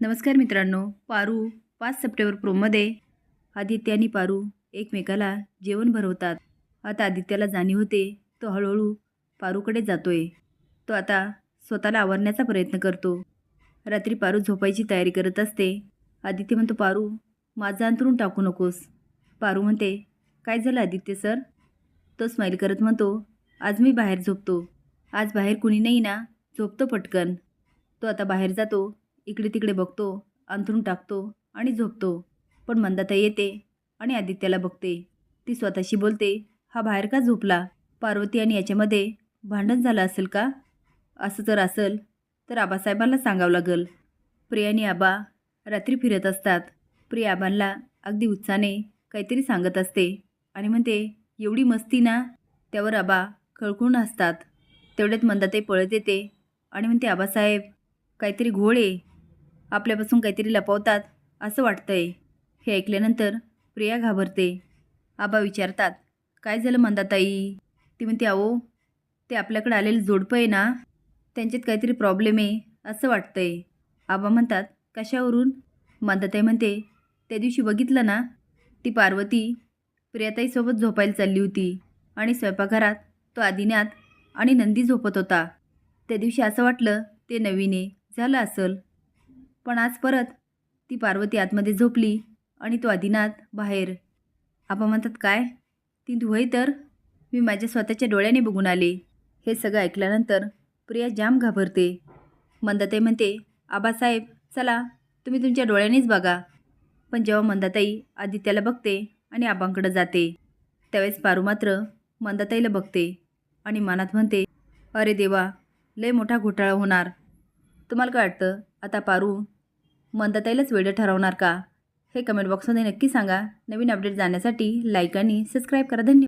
नमस्कार मित्रांनो पारू पाच सप्टेंबर प्रोमध्ये आदित्य आणि पारू एकमेकाला जेवण भरवतात. आता आदित्याला जाणीव होते तो हळूहळू पारूकडे जातोय. तो आता स्वतःला आवरण्याचा प्रयत्न करतो. रात्री पारू झोपायची तयारी करत असते. आदित्य म्हणतो पारू माझं अंतरून टाकू नकोस. पारू म्हणते काय झालं आदित्य सर? तो स्माईल करत म्हणतो आज मी बाहेर झोपतो. आज बाहेर कुणी नाही ना झोपतो पटकन. तो आता बाहेर जातो. इकडे तिकडे बघतो अंथरून टाकतो आणि झोपतो. पण मंदाता येते आणि आदित्याला बघते. ती स्वतःशी बोलते हा बाहेर का झोपला? पार्वती आणि याच्यामध्ये भांडण झालं असेल का? असं जर असेल तर आबासाहेबांना सांगावं लागेल. प्रिया आणि आबा रात्री फिरत असतात. प्रिया आबांना अगदी उत्साहाने काहीतरी सांगत असते आणि म्हणते एवढी मस्ती ना? त्यावर आबा खळखळून असतात तेवढ्यात मंदाताई पळत येते आणि म्हणते आबासाहेब काहीतरी घोळ आहे. आपल्यापासून काहीतरी लपवतात असं वाटतंय. हे ऐकल्यानंतर प्रिया घाबरते. आबा विचारतात काय झालं मंदाताई? ती म्हणते अहो ते आपल्याकडे आलेलं जोडपं आहे ना त्यांच्यात काहीतरी प्रॉब्लेम आहे असं वाटतंय. आबा म्हणतात कशावरून? मंदाताई म्हणते त्या दिवशी बघितलं ना ती पार्वती प्रियाताईसोबत झोपायला चालली होती आणि स्वयंपाकघरात तो आदिनाथ आणि नंदी झोपत होता. त्या दिवशी असं वाटलं ते नवीने झालं असल. पण आज परत ती पार्वती आतमध्ये झोपली आणि तो आदिनाथ बाहेर. आबा म्हणतात काय? ती धुवई तर? मी माझ्या स्वतःच्या डोळ्याने बघून आले. हे सगळं ऐकल्यानंतर प्रिया जाम घाबरते. मंदाताई म्हणते आबासाहेब चला तुम्ही तुमच्या डोळ्यानेच बघा. पण जेव्हा मंदाताई आदित्याला बघते आणि आबांकडे जाते त्यावेळेस पारू मात्र मंदाताईला बघते आणि मनात म्हणते अरे देवा लय मोठा घोटाळा होणार. तुम्हाला काय वाटतं? आता पारू मंदताईलाच वेळ ठरवणार का? हे कमेंट बॉक्समध्ये नक्की सांगा. नवीन अपडेट जाण्यासाठी लाईक आणि सबस्क्राईब करा. धन्यवाद.